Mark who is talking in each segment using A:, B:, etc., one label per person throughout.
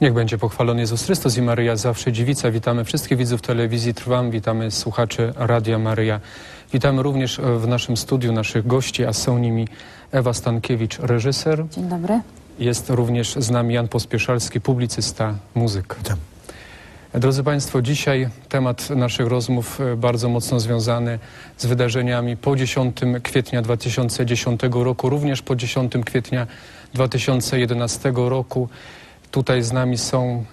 A: Niech będzie pochwalony Jezus Chrystus i Maryja zawsze dziewica. Witamy wszystkich widzów telewizji Trwam, witamy słuchaczy Radia Maryja. Witamy również w naszym studiu naszych gości, a są nimi Ewa Stankiewicz, reżyser.
B: Dzień dobry.
A: Jest również z nami Jan Pospieszalski, publicysta, muzyk.
C: Witam.
A: Drodzy Państwo, dzisiaj temat naszych rozmów e, bardzo mocno związany z wydarzeniami po 10 kwietnia 2010 roku, również po 10 kwietnia 2011 roku. Tutaj z nami są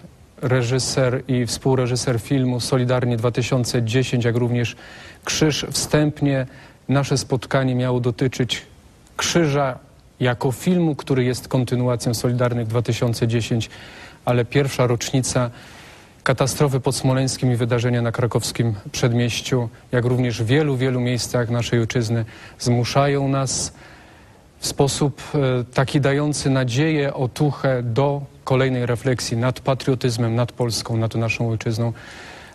A: reżyser i współreżyser filmu Solidarnie 2010, jak również Krzyż. Wstępnie nasze spotkanie miało dotyczyć Krzyża jako filmu, który jest kontynuacją Solidarnych 2010, ale pierwsza rocznica katastrofy pod Smoleńskim i wydarzenia na krakowskim przedmieściu, jak również w wielu, wielu miejscach naszej ojczyzny zmuszają nas w sposób e, taki dający nadzieję, otuchę do kolejnej refleksji nad patriotyzmem, nad Polską, nad naszą ojczyzną.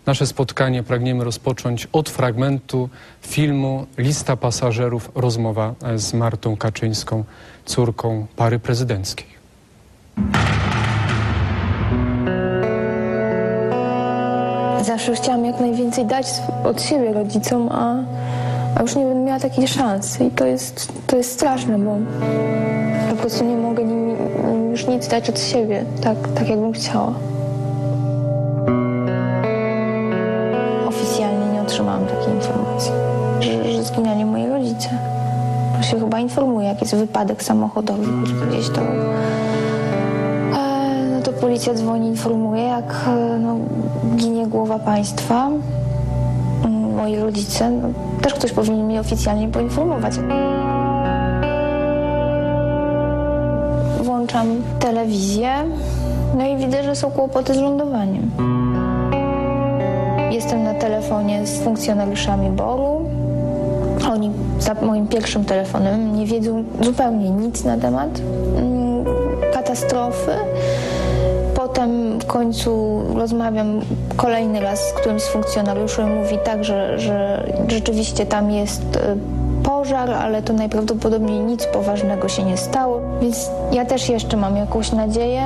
A: Nasze spotkanie pragniemy rozpocząć od fragmentu filmu Lista pasażerów, rozmowa z Martą Kaczyńską, córką pary prezydenckiej.
D: Zawsze chciałam jak najwięcej dać od siebie rodzicom, a, a już nie będę miała takiej szansy. I to jest, to jest straszne, bo po prostu nie mogę nim, już nic dać od siebie, tak, tak jakbym chciała. Oficjalnie nie otrzymałam takiej informacji, że, że zginęli moi rodzice. Bo się chyba informuje, jak jest wypadek samochodowy, gdzieś to E, no to policja dzwoni, informuje, jak e, no, ginie głowa państwa. Mm, Moi rodzice, no, też ktoś powinien mnie oficjalnie poinformować. Włączam telewizję, no i widzę, że są kłopoty z lądowaniem. Jestem na telefonie z funkcjonariuszami BOR-u. Oni za moim pierwszym telefonem nie wiedzą zupełnie nic na temat mm, katastrofy. Potem w końcu rozmawiam kolejny raz z którymś z funkcjonariuszy i mówi tak, że, że rzeczywiście tam jest e, pożar, ale to najprawdopodobniej nic poważnego się nie stało. Więc ja też jeszcze mam jakąś nadzieję,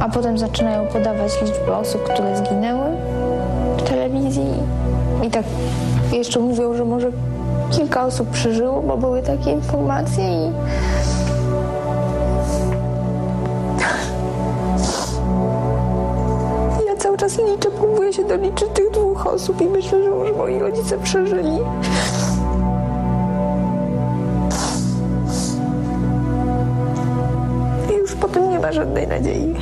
D: a potem zaczynają podawać liczby osób, które zginęły w telewizji. I tak jeszcze mówią, że może kilka osób przeżyło, bo były takie informacje i ja cały czas liczę, próbuję się doliczyć tych dwóch osób i myślę, że może moi rodzice przeżyli. Żadnej nadziei.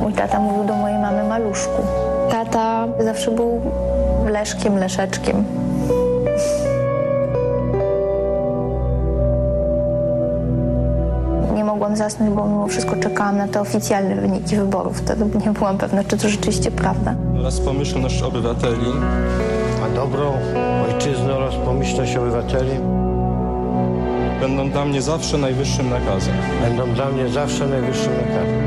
D: Mój tata mówił do mojej mamy maluszku. Tata zawsze był leszkiem, leszeczkiem. Nie mogłam zasnąć, bo mimo wszystko czekałam na te oficjalne wyniki wyborów. Wtedy nie byłam pewna, czy to rzeczywiście prawda.
E: Oraz pomyślność obywateli.
C: A dobro ojczyzny oraz pomyślność obywateli
E: będą dla mnie zawsze najwyższym nakazem.
C: będą dla mnie zawsze najwyższym nakazem.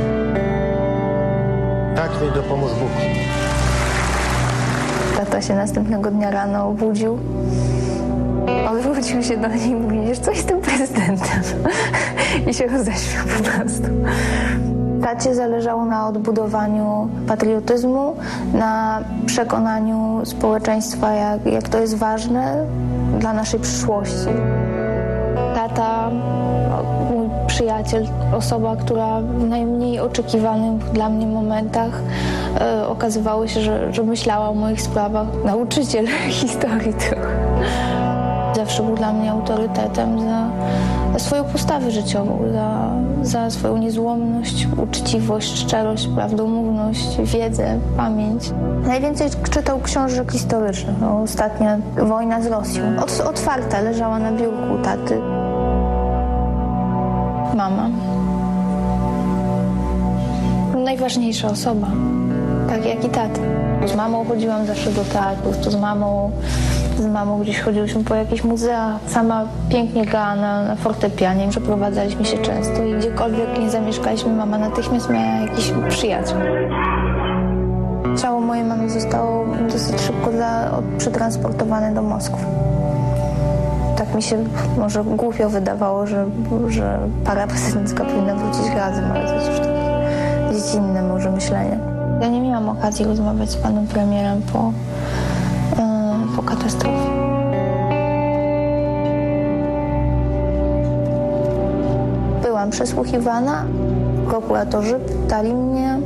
C: Tak mi dopomóż Bóg.
D: Tata się następnego dnia rano obudził. Odwrócił się do niej i mówi, wiesz co, jestem prezydentem. I się roześmiał po prostu. Tacie zależało na odbudowaniu patriotyzmu, na przekonaniu społeczeństwa, jak, jak to jest ważne dla naszej przyszłości. Tata, o, mój przyjaciel, osoba, która w najmniej oczekiwanych dla mnie momentach e, okazywało się, że, że myślała o moich sprawach. Nauczyciel historii. Zawsze był dla mnie autorytetem za swoją postawę życiową, za, za swoją niezłomność, uczciwość, szczerość, prawdomówność, wiedzę, pamięć. Najwięcej czytał książek historycznych. No, ostatnia wojna z Rosją. Ot, otwarta leżała na biurku taty. Mama. Najważniejsza osoba. Tak jak i tata. Z mamą chodziłam zawsze do teatrów, to z mamą, z mamą gdzieś chodziłyśmy po jakieś muzea. Sama pięknie grała na, na fortepianie, przeprowadzaliśmy się często i gdziekolwiek nie zamieszkaliśmy, mama natychmiast miała jakiś przyjaciół. Ciało mojej mamy zostało dosyć szybko od, przetransportowane do Moskwy. Tak mi się może głupio wydawało, że, że para prezydencka powinna wrócić razem, ale to jest już takie dziecinne może myślenie. Ja nie miałam okazji rozmawiać z panem premierem po katastrofie. Byłam przesłuchiwana. Prokuratorzy pytali mnie,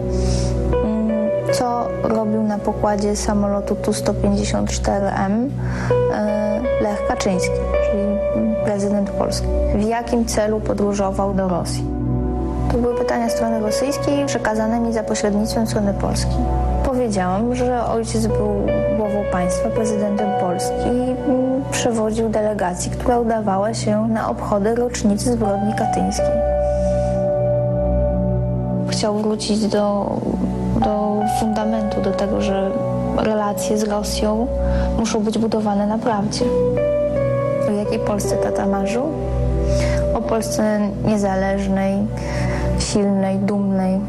D: mm, co robił na pokładzie samolotu Tu-154M e, Lech Kaczyński, czyli prezydent Polski. W jakim celu podróżował do Rosji? To były pytania strony rosyjskiej przekazane mi za pośrednictwem strony polskiej. Powiedziałam, że ojciec był głową państwa, prezydentem Polski mm, przewodził delegacji, która udawała się na obchody rocznicy zbrodni katyńskiej. Chciał wrócić do, do fundamentu, do tego, że relacje z Rosją muszą być budowane na prawdzie. O jakiej Polsce tata marzył? O Polsce niezależnej, silnej, dumnej.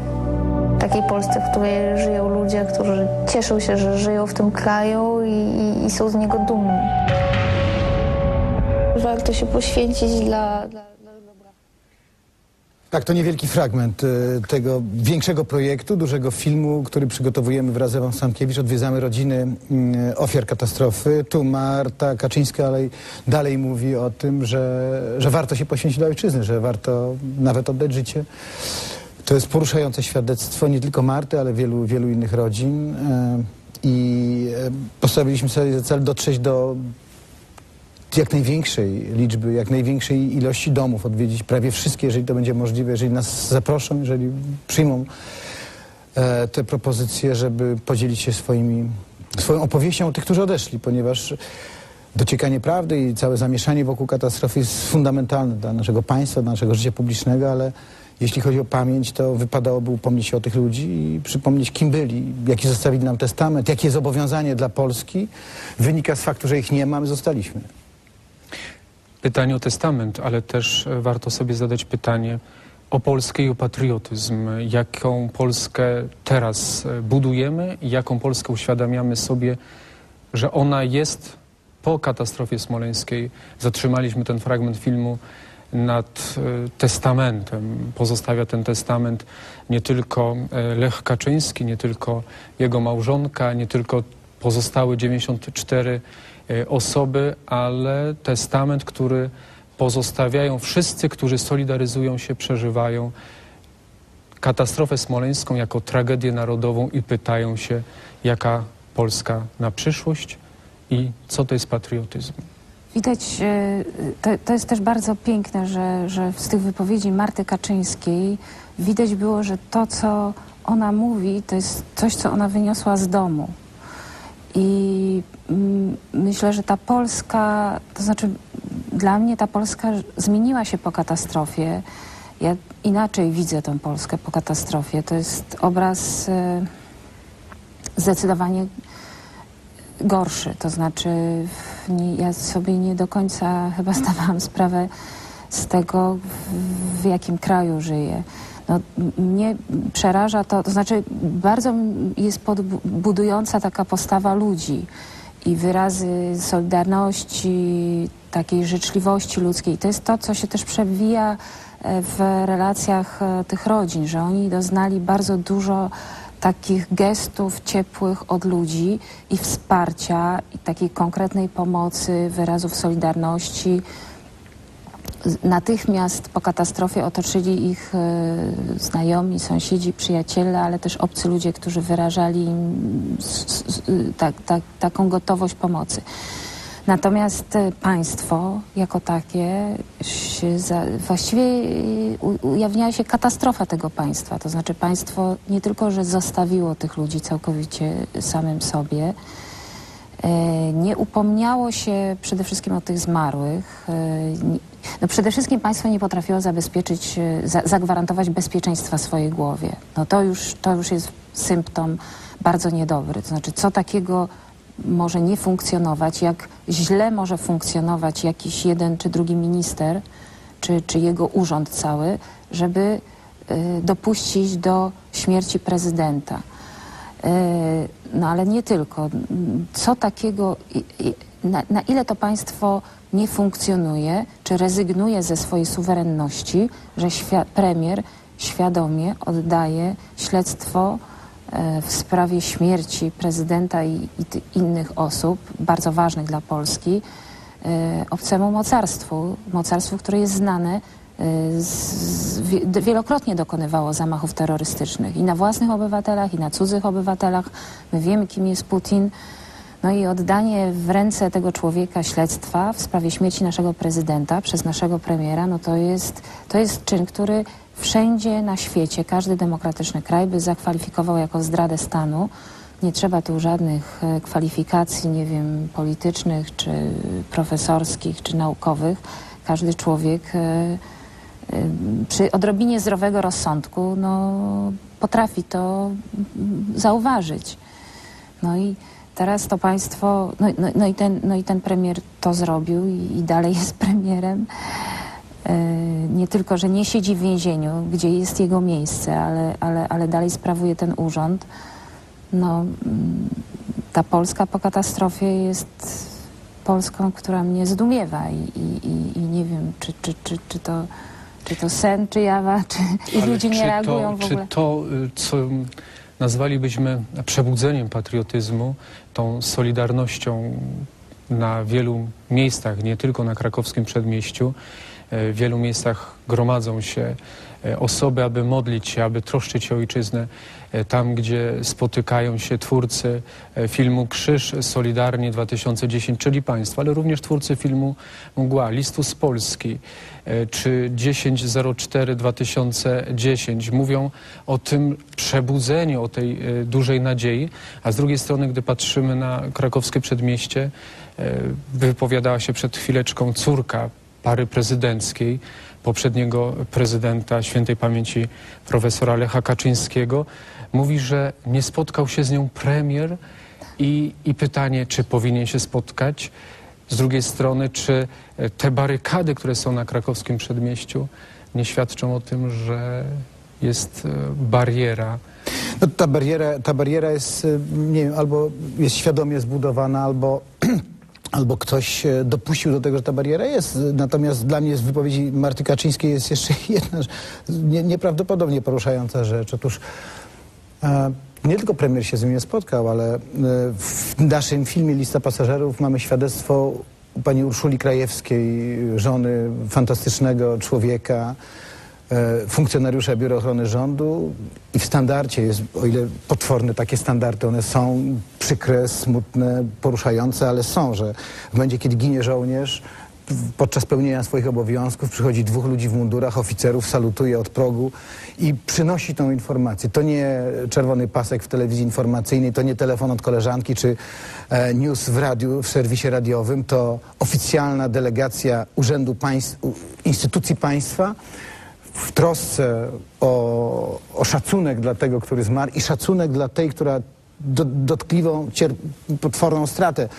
D: Takiej Polsce, w której żyją ludzie, którzy cieszą się, że żyją w tym kraju i, i, i są z niego dumni. Warto się poświęcić dla, dla.
B: Tak, to niewielki fragment y, tego większego projektu, dużego filmu, który przygotowujemy wraz z Ewą Stankiewicz. Odwiedzamy rodziny y, ofiar katastrofy. Tu Marta Kaczyńska ale dalej mówi o tym, że, że warto się poświęcić dla ojczyzny, że warto nawet oddać życie. To jest poruszające świadectwo nie tylko Marty, ale wielu, wielu innych rodzin. Y, I y, postawiliśmy sobie za cel dotrzeć do jak największej liczby, jak największej ilości domów, odwiedzić prawie wszystkie, jeżeli to będzie możliwe, jeżeli nas zaproszą, jeżeli przyjmą e, te propozycje, żeby podzielić się swoimi, swoją opowieścią o tych, którzy odeszli, ponieważ dociekanie prawdy i całe zamieszanie wokół katastrofy jest fundamentalne dla naszego państwa, dla naszego życia publicznego, ale jeśli chodzi o pamięć, to wypadałoby upomnieć się o tych ludzi i przypomnieć, kim byli, jaki zostawili nam testament, jakie zobowiązanie dla Polski wynika z faktu, że ich nie mamy, zostaliśmy.
A: Pytanie o testament, ale też e, warto sobie zadać pytanie o Polskę i o patriotyzm. Jaką Polskę teraz e, budujemy i jaką Polskę uświadamiamy sobie, że ona jest po katastrofie smoleńskiej. Zatrzymaliśmy ten fragment filmu nad e, testamentem. Pozostawia ten testament nie tylko e, Lech Kaczyński, nie tylko jego małżonka, nie tylko pozostałe 94 e, osoby, ale testament, który pozostawiają wszyscy, którzy solidaryzują się, przeżywają katastrofę smoleńską jako tragedię narodową i pytają się, jaka Polska na przyszłość i co to jest patriotyzm.
F: Widać, e, to, to jest też bardzo piękne, że, że z tych wypowiedzi Marty Kaczyńskiej widać było, że to, co ona mówi, to jest coś, co ona wyniosła z domu. I mm, myślę, że ta Polska, to znaczy dla mnie ta Polska zmieniła się po katastrofie. Ja inaczej widzę tę Polskę po katastrofie. To jest obraz e, zdecydowanie gorszy. To znaczy, nie, ja sobie nie do końca chyba zdawałam sprawę z tego, w, jakim kraju żyję. No, mnie przeraża to, to znaczy bardzo jest podbudująca taka postawa ludzi i wyrazy solidarności, takiej życzliwości ludzkiej. To jest to, co się też przewija e, w relacjach e, tych rodzin, że oni doznali bardzo dużo takich gestów ciepłych od ludzi i wsparcia, i takiej konkretnej pomocy, wyrazów solidarności. Natychmiast po katastrofie otoczyli ich e, znajomi, sąsiedzi, przyjaciele, ale też obcy ludzie, którzy wyrażali im y, tak, tak, taką gotowość pomocy. Natomiast e, państwo jako takie za, właściwie e, ujawniała się katastrofa tego państwa. To znaczy państwo nie tylko, że zostawiło tych ludzi całkowicie samym sobie, e, nie upomniało się przede wszystkim o tych zmarłych. No przede wszystkim państwo nie potrafiło zabezpieczyć, za, zagwarantować bezpieczeństwa swojej głowie. No to już, to już jest symptom bardzo niedobry. To znaczy, co takiego może nie funkcjonować, jak źle może funkcjonować jakiś jeden czy drugi minister, czy, czy jego urząd cały, żeby y, dopuścić do śmierci prezydenta. E, No ale nie tylko. Co takiego, na, na ile to państwo nie funkcjonuje, czy rezygnuje ze swojej suwerenności, że premier świadomie oddaje śledztwo w sprawie śmierci prezydenta i, i innych osób, bardzo ważnych dla Polski, e, obcemu mocarstwu, mocarstwu, które jest znane e, z, z, wielokrotnie dokonywało zamachów terrorystycznych i na własnych obywatelach, i na cudzych obywatelach. My wiemy, kim jest Putin. No i oddanie w ręce tego człowieka śledztwa w sprawie śmierci naszego prezydenta przez naszego premiera, no to jest, to jest czyn, który wszędzie na świecie, każdy demokratyczny kraj by zakwalifikował jako zdradę stanu. Nie trzeba tu żadnych e, kwalifikacji, nie wiem, politycznych, czy profesorskich, czy naukowych. Każdy człowiek e, e, przy odrobinie zdrowego rozsądku no, potrafi to zauważyć. No i teraz to państwo, no, no, no, i, ten, no i ten premier to zrobił i, i dalej jest premierem. E, nie tylko, że nie siedzi w więzieniu, gdzie jest jego miejsce, ale, ale, ale dalej sprawuje ten urząd. No, mm, ta Polska po katastrofie jest Polską, która mnie zdumiewa i, i, i, nie wiem, czy, czy, czy, czy, to, czy to sen, czy jawa, czy i ludzie nie
A: czy
F: reagują
A: to,
F: w ogóle.
A: Czy to, y, co nazwalibyśmy przebudzeniem patriotyzmu, tą solidarnością na wielu miejscach, nie tylko na krakowskim przedmieściu, w wielu miejscach gromadzą się e, osoby, aby modlić się, aby troszczyć się o ojczyznę. E, Tam, gdzie spotykają się twórcy e, filmu Krzyż Solidarnie 2010, czyli państwo, ale również twórcy filmu Mgła, Listu z Polski, e, czy 1004 2010 mówią o tym przebudzeniu, o tej e, dużej nadziei, a z drugiej strony, gdy patrzymy na krakowskie przedmieście, e, wypowiadała się przed chwileczką córka pary prezydenckiej, poprzedniego prezydenta świętej pamięci profesora Lecha Kaczyńskiego. Mówi, że nie spotkał się z nią premier i, i pytanie, czy powinien się spotkać. Z drugiej strony, czy e, te barykady, które są na krakowskim przedmieściu, nie świadczą o tym, że jest e, bariera.
B: No, ta, bariera, ta bariera jest, y, nie wiem, albo jest świadomie zbudowana, albo, albo ktoś się dopuścił do tego, że ta bariera jest. Natomiast dla mnie z wypowiedzi Marty Kaczyńskiej jest jeszcze jedna nie, nieprawdopodobnie poruszająca rzecz. Otóż e, nie tylko premier się z nim nie spotkał, ale e, w naszym filmie Lista Pasażerów mamy świadectwo pani Urszuli Krajewskiej, żony fantastycznego człowieka, e, funkcjonariusza Biura Ochrony Rządu i w standardzie jest, o ile potworne takie standardy, one są przykre, smutne, poruszające, ale są, że w momencie, kiedy ginie żołnierz, podczas pełnienia swoich obowiązków przychodzi dwóch ludzi w mundurach, oficerów, salutuje od progu i przynosi tą informację. To nie czerwony pasek w telewizji informacyjnej, to nie telefon od koleżanki czy e, news w radiu, w serwisie radiowym, to oficjalna delegacja Urzędu Państw, instytucji państwa w trosce o, o szacunek dla tego, który zmarł i szacunek dla tej, która do, dotkliwą, cier, potworną stratę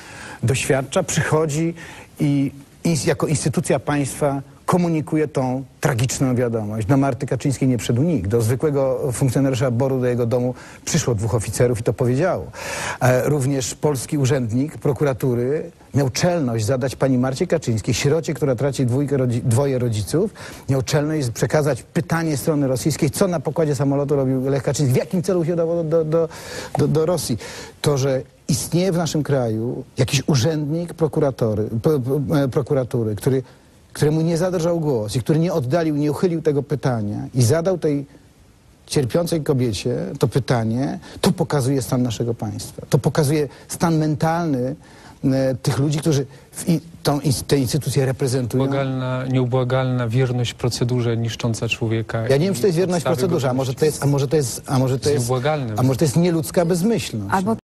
B: doświadcza, przychodzi i ins, jako instytucja państwa komunikuje tą tragiczną wiadomość. Do Marty Kaczyńskiej nie przyszedł nikt. Do zwykłego funkcjonariusza Boru do jego domu przyszło dwóch oficerów i to powiedziało. E, również polski urzędnik prokuratury miał czelność zadać pani Marcie Kaczyńskiej, sierocie, która traci dwójkę, dwoje rodziców, miał czelność przekazać pytanie strony rosyjskiej, co na pokładzie samolotu robił Lech Kaczyński, w jakim celu się udało do, do, do, do Rosji. To, że istnieje w naszym kraju jakiś urzędnik prokuratory, pro, pro, e, prokuratury, który, któremu nie zadrżał głos i który nie oddalił, nie uchylił tego pytania i zadał tej cierpiącej kobiecie to pytanie, to pokazuje stan naszego państwa. To pokazuje stan mentalny e, tych ludzi, którzy w i, tą, ins- te instytucje reprezentują.
A: Nieubłagalna, nieubłagalna wierność procedurze niszcząca człowieka.
B: Ja nie wiem, czy to jest wierność procedurze, a może to jest, a może to jest, a może to
A: jest
B: a może to jest nieludzka bezmyślność.
F: Albo